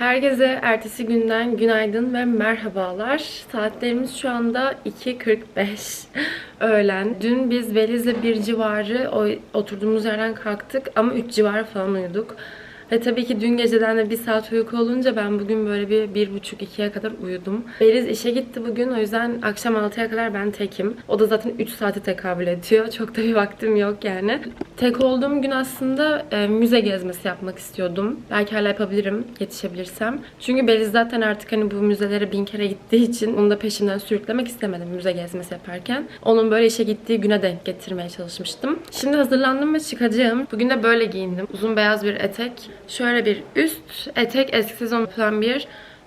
Herkese ertesi günden günaydın ve merhabalar. Saatlerimiz şu anda 2.45 öğlen. Dün biz Veliz'le bir civarı oturduğumuz yerden kalktık ama 3 civarı falan uyuduk. Ve tabii ki dün geceden de bir saat uyku olunca ben bugün böyle bir, bir buçuk ikiye kadar uyudum. Beliz işe gitti bugün o yüzden akşam 6'ya kadar ben tekim. O da zaten 3 saate tekabül ediyor. Çok da bir vaktim yok yani. Tek olduğum gün aslında e, müze gezmesi yapmak istiyordum. Belki hala yapabilirim yetişebilirsem. Çünkü Beliz zaten artık hani bu müzelere bin kere gittiği için onu da peşimden sürüklemek istemedim müze gezmesi yaparken. Onun böyle işe gittiği güne denk getirmeye çalışmıştım. Şimdi hazırlandım ve çıkacağım. Bugün de böyle giyindim. Uzun beyaz bir etek. Şöyle bir üst etek eski sezon plan bir.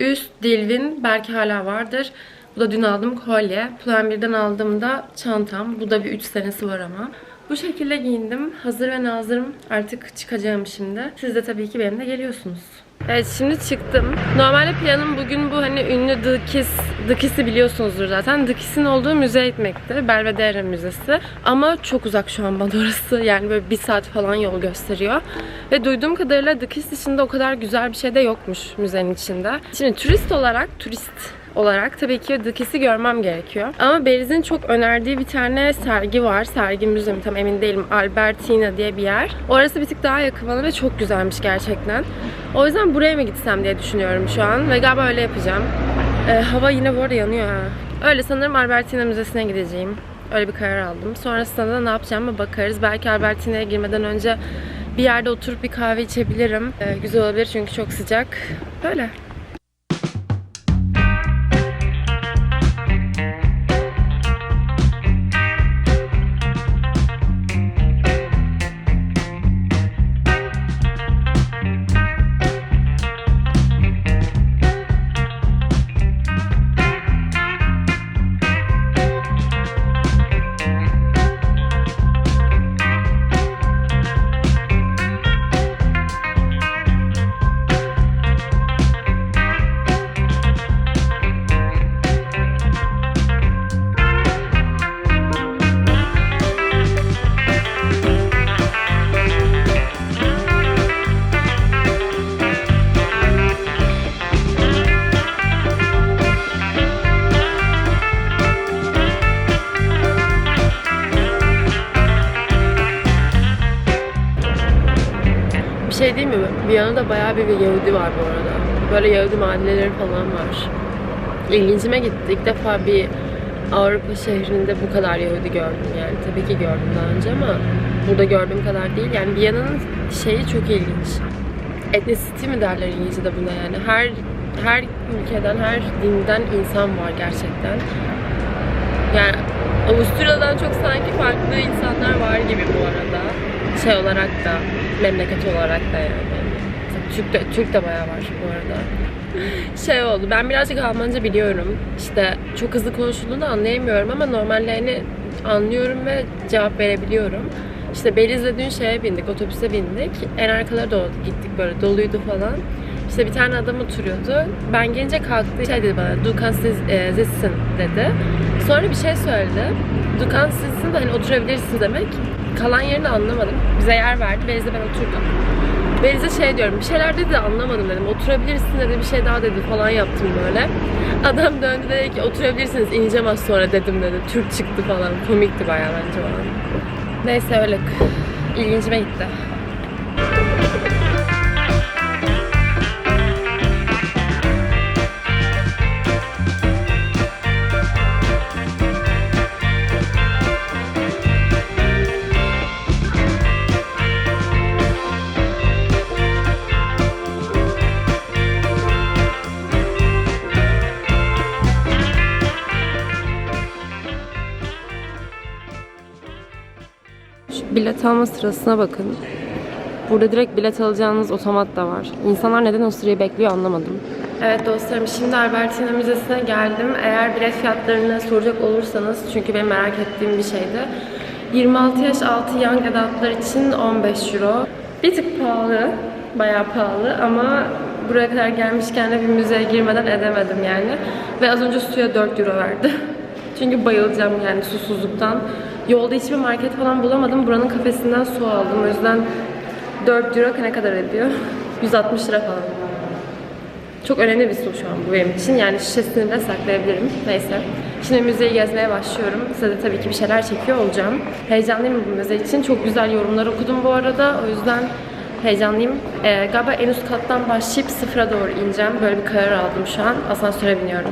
Üst Dilvin belki hala vardır. Bu da dün aldığım kolye. Plan 1'den aldığımda çantam. Bu da bir 3 senesi var ama. Bu şekilde giyindim. Hazır ve nazırım. Artık çıkacağım şimdi. Siz de tabii ki benimle geliyorsunuz. Evet şimdi çıktım. Normalde planım bugün bu hani ünlü The Kiss, biliyorsunuzdur zaten. The Kiss'in olduğu müzeye gitmekti. Belvedere Müzesi. Ama çok uzak şu an bana orası. Yani böyle bir saat falan yol gösteriyor. Ve duyduğum kadarıyla The dışında o kadar güzel bir şey de yokmuş müzenin içinde. Şimdi turist olarak, turist olarak tabii ki Kiss'i görmem gerekiyor. Ama Beliz'in çok önerdiği bir tane sergi var. Sergi müze mi tam emin değilim. Albertina diye bir yer. Orası bir tık daha yakın bana ve çok güzelmiş gerçekten. O yüzden buraya mı gitsem diye düşünüyorum şu an. Ve galiba öyle yapacağım. Ee, hava yine bu arada yanıyor ha. Öyle sanırım Albertina Müzesi'ne gideceğim. Öyle bir karar aldım. Sonrasında da ne yapacağımı bakarız. Belki Albertina'ya girmeden önce bir yerde oturup bir kahve içebilirim. Ee, güzel olabilir çünkü çok sıcak. Böyle. Viyana'da bayağı bir Yahudi var bu arada. Böyle Yahudi mahalleleri falan var. İlgincime gitti. İlk defa bir Avrupa şehrinde bu kadar Yahudi gördüm yani. Tabii ki gördüm daha önce ama burada gördüğüm kadar değil. Yani Viyana'nın şeyi çok ilginç. Ethnicity mi derler İngilizce'de buna yani. Her her ülkeden, her dinden insan var gerçekten. Yani Avusturya'dan çok sanki farklı insanlar var gibi bu arada. Şey olarak da, memleket olarak da yani. Türk de, Türk de bayağı var bu arada. Şey oldu, ben birazcık Almanca biliyorum. İşte çok hızlı konuşulduğunu anlayamıyorum ama normallerini anlıyorum ve cevap verebiliyorum. İşte Beliz'le dün şeye bindik, otobüse bindik. En arkalara doğru gittik böyle doluydu falan. İşte bir tane adam oturuyordu. Ben gelince kalktı şey dedi bana, Du kannst e, dedi. Sonra bir şey söyledi. Du kannst sitzen de hani oturabilirsin demek. Kalan yerini anlamadım. Bize yer verdi. Beliz'le ben oturdum. Beliz'e şey diyorum, bir şeyler dedi de anlamadım dedim. Oturabilirsin dedi, bir şey daha dedi falan yaptım böyle. Adam döndü dedi ki oturabilirsiniz ineceğim az sonra dedim dedi. Türk çıktı falan. Komikti bayağı bence o an. Neyse öyle. İlgincime gitti. Bilet alma sırasına bakın. Burada direkt bilet alacağınız otomat da var. İnsanlar neden o sırayı bekliyor anlamadım. Evet dostlarım şimdi Albertina Müzesi'ne geldim. Eğer bilet fiyatlarını soracak olursanız çünkü benim merak ettiğim bir şeydi. 26 yaş altı young adultlar için 15 euro. Bir tık pahalı, bayağı pahalı ama buraya kadar gelmişken de bir müzeye girmeden edemedim yani. Ve az önce suya 4 euro verdi. Çünkü bayılacağım yani susuzluktan. Yolda hiçbir market falan bulamadım. Buranın kafesinden su aldım. O yüzden 4 euro ne kadar ediyor? 160 lira falan. Çok önemli bir su şu an bu benim için. Yani şişesini de saklayabilirim. Neyse. Şimdi müzeyi gezmeye başlıyorum. Size de tabii ki bir şeyler çekiyor olacağım. Heyecanlıyım bu müze için. Çok güzel yorumlar okudum bu arada. O yüzden heyecanlıyım. Ee, galiba en üst kattan başlayıp sıfıra doğru ineceğim. Böyle bir karar aldım şu an. Asansöre biniyorum.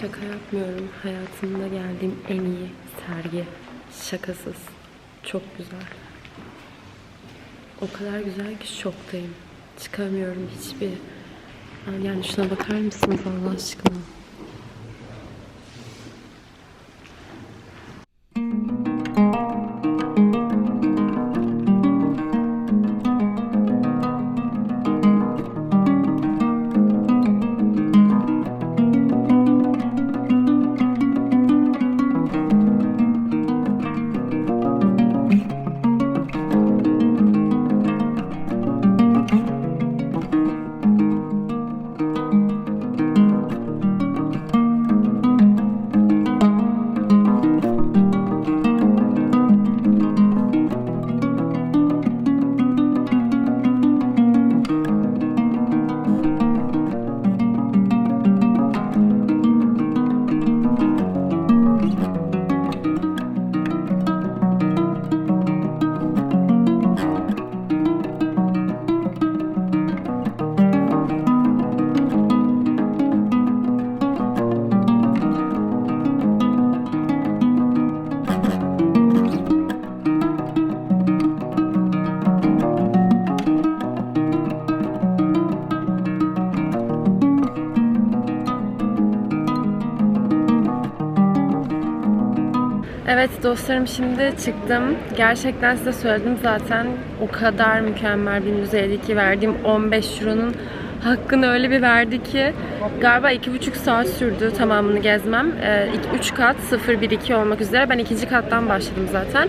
Şaka yapmıyorum. Hayatımda geldiğim en iyi sergi. Şakasız. Çok güzel. O kadar güzel ki şoktayım. Çıkamıyorum hiçbir. Yani şuna bakar mısınız Allah aşkına? Evet dostlarım şimdi çıktım. Gerçekten size söyledim zaten. O kadar mükemmel bir müzeydi ki verdiğim 15 euronun hakkını öyle bir verdi ki galiba 2,5 saat sürdü tamamını gezmem. 3 kat 0-1-2 olmak üzere. Ben ikinci kattan başladım zaten.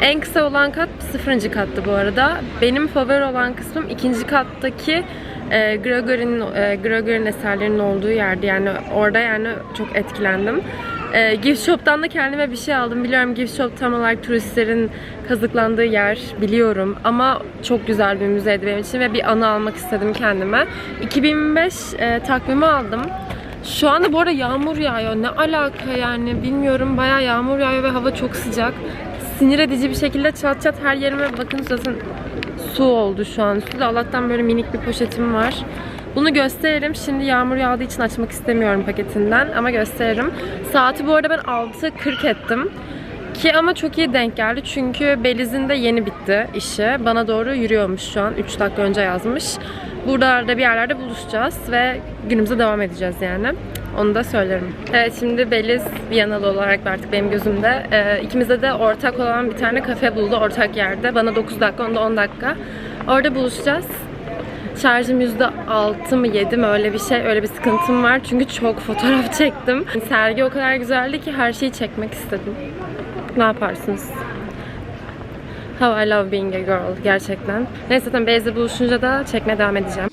En kısa olan kat sıfırıncı kattı bu arada. Benim favori olan kısmım ikinci kattaki e, Gregory'nin e, Gregory'nin eserlerinin olduğu yerdi. Yani orada yani çok etkilendim. E, gift shop'tan da kendime bir şey aldım. Biliyorum gift shop tam olarak turistlerin kazıklandığı yer biliyorum. Ama çok güzel bir müzeydi benim için ve bir anı almak istedim kendime. 2005 e, takvimi aldım. Şu anda bu arada yağmur yağıyor. Ne alaka yani bilmiyorum. Bayağı yağmur yağıyor ve hava çok sıcak. Sinir edici bir şekilde çat çat her yerime bakın zaten su oldu şu an. Üstünde Allah'tan böyle minik bir poşetim var. Bunu gösteririm. Şimdi yağmur yağdığı için açmak istemiyorum paketinden ama gösteririm. Saati bu arada ben 6.40 ettim. Ki ama çok iyi denk geldi çünkü Beliz'in de yeni bitti işi. Bana doğru yürüyormuş şu an. 3 dakika önce yazmış. Buralarda bir yerlerde buluşacağız ve günümüze devam edeceğiz yani. Onu da söylerim. Evet şimdi Beliz Viyanalı olarak artık benim gözümde. Ee, ikimize de ortak olan bir tane kafe buldu ortak yerde. Bana 9 dakika, onda 10 dakika. Orada buluşacağız. Şarjım %6 mı 7 mi öyle bir şey öyle bir sıkıntım var çünkü çok fotoğraf çektim. Sergi o kadar güzeldi ki her şeyi çekmek istedim. Ne yaparsınız? How I love being a girl gerçekten. Neyse zaten Beyza buluşunca da çekmeye devam edeceğim.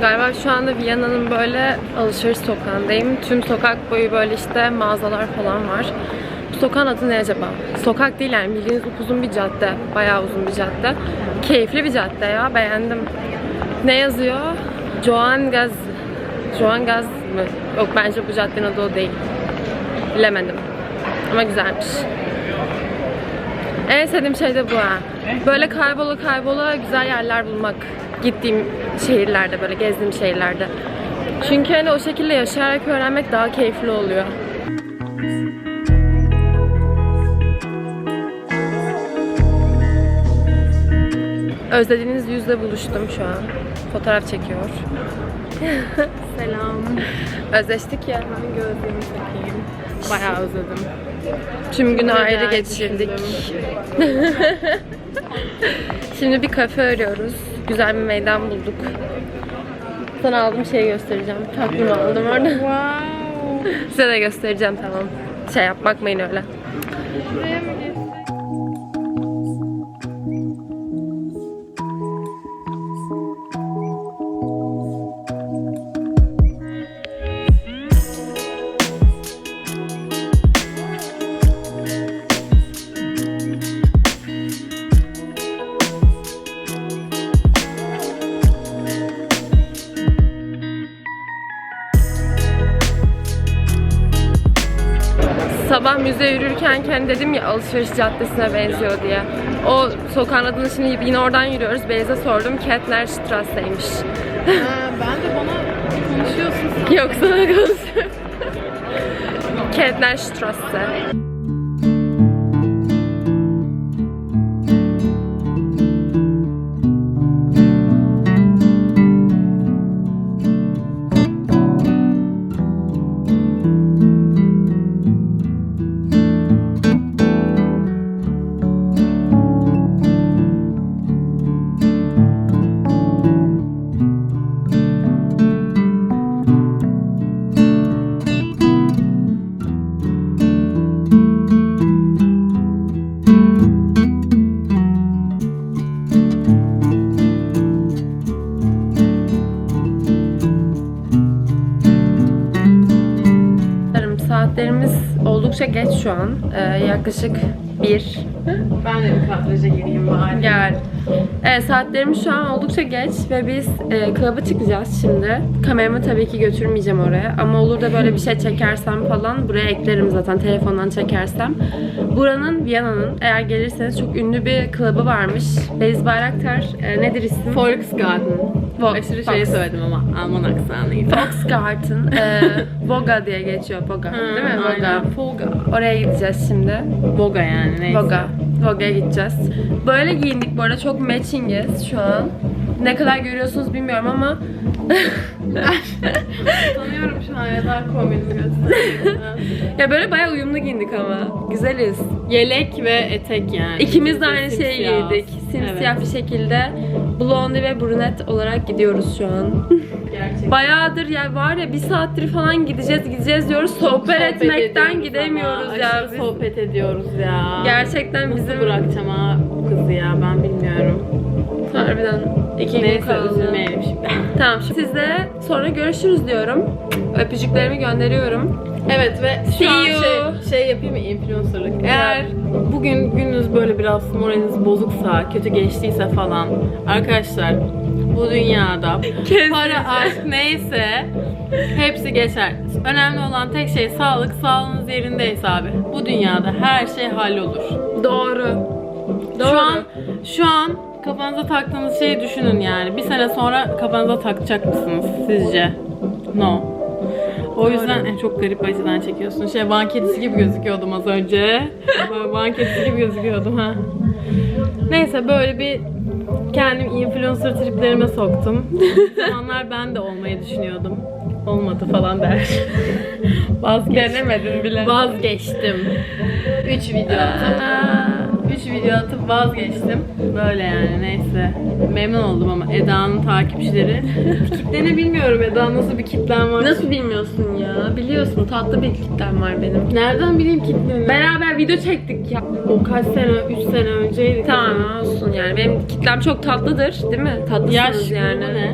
Galiba şu anda Viyana'nın böyle alışveriş sokağındayım. Tüm sokak boyu böyle işte mağazalar falan var. Bu sokağın adı ne acaba? Sokak değil yani bildiğiniz uzun bir cadde. Bayağı uzun bir cadde. Keyifli bir cadde ya beğendim. Ne yazıyor? Joan Gaz. Joan Gaz mı? Yok bence bu caddenin adı o değil. Bilemedim. Ama güzelmiş. En sevdiğim şey de bu ha. Böyle kaybola kaybola güzel yerler bulmak. Gittiğim şehirlerde böyle gezdiğim şehirlerde. Çünkü hani o şekilde yaşayarak öğrenmek daha keyifli oluyor. Özlediğiniz yüzle buluştum şu an. Fotoğraf çekiyor. Selam. Özleştik ya. Ben gözlerimi takayım. Bayağı özledim. Tüm günü ayrı geçirdik. Şimdi bir kafe arıyoruz. Güzel bir meydan bulduk. Sana aldığım şeyi göstereceğim. Takvim aldım orada. Wow. Size de göstereceğim tamam. Şey yap bakmayın öyle. Buraya Sabah müze yürürken kendi dedim ya alışveriş caddesine benziyor diye. O sokağın adını şimdi yine oradan yürüyoruz. Beyza sordum. Kettner Strasse'ymiş. Ha, ben de bana konuşuyorsun sen. Yok sana konuşuyorum. Kettner Strasse. Saatlerimiz oldukça geç şu an. Ee, yaklaşık bir. Ben de bir kadraja gireyim bari. Gel. Evet saatlerimiz şu an oldukça geç ve biz e, klaba çıkacağız şimdi. Kameramı tabii ki götürmeyeceğim oraya ama olur da böyle bir şey çekersem falan buraya eklerim zaten telefondan çekersem. Buranın Viyana'nın eğer gelirseniz çok ünlü bir klabı varmış. Beliz Bayraktar e, nedir ismi? Volksgarten. Vox- Aşırı şey Vox. söyledim ama Alman aksanıyla. Volksgarten. e, Voga diye geçiyor. Voga. Değil mi? Voga. Volga. Oraya gideceğiz şimdi. Voga yani neyse. Voga. Voga'ya gideceğiz. Böyle giyindik bu arada. Çok matchingiz şu an. Ne kadar görüyorsunuz bilmiyorum ama Tanıyorum şu an ya daha kombinimi göstereyim. ya böyle bayağı uyumlu giyindik ama. Güzeliz. Yelek ve etek yani. İkimiz de aynı şeyi Simsiyah. giydik. Simsiyah bir şekilde blondie ve brünet olarak gidiyoruz şu an. Gerçekten. Bayağıdır ya var ya bir saattir falan gideceğiz gideceğiz diyoruz. Sohbet, etmekten ediyoruz gidemiyoruz ama. ya. Aşırı Biz. sohbet ediyoruz ya. Gerçekten Nasıl bizim bırakacağım ha bu kızı ya ben bilmiyorum. harbiden iki gün Neyse kaldı. üzülmeyelim şimdi. Tamam şimdi sizle sonra görüşürüz diyorum. Öpücüklerimi gönderiyorum. Evet ve See şu an you. şey, şey yapayım mı influencerlık. Eğer bugün gününüz böyle biraz moraliniz bozuksa, kötü geçtiyse falan arkadaşlar bu dünyada Kesinlikle. para, aşk neyse hepsi geçer. Önemli olan tek şey sağlık. Sağlığınız yerindeyse abi bu dünyada her şey hallolur. Doğru. Doğru. Şu an şu an kafanıza taktığınız şeyi düşünün yani. Bir sene sonra kafanıza takacak mısınız sizce? No. O yüzden e, çok garip açıdan çekiyorsun. Şey van kedisi gibi gözüküyordum az önce. Böyle van kedisi gibi gözüküyordum ha. Neyse böyle bir kendim influencer triplerime soktum. Zamanlar ben de olmayı düşünüyordum. Olmadı falan der. Vazgeçtim. Denemedin bile. Vazgeçtim. 3 video 3 video atıp vazgeçtim. Böyle yani neyse. Memnun oldum ama Eda'nın takipçileri. Kitleni bilmiyorum Eda nasıl bir kitlen var. Nasıl bilmiyorsun ya? Biliyorsun tatlı bir kitlem var benim. Nereden bileyim kitleni? Beraber video çektik ya. o kaç sene, 3 sene önceydi. Tamam olsun yani. Benim kitlem çok tatlıdır değil mi? Tatlısınız Yaş yani. ne?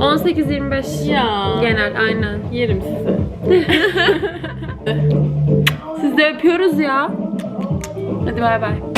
18-25 Ya. genel aynen. Yerim sizi. Siz de öpüyoruz ya. 那就拜拜。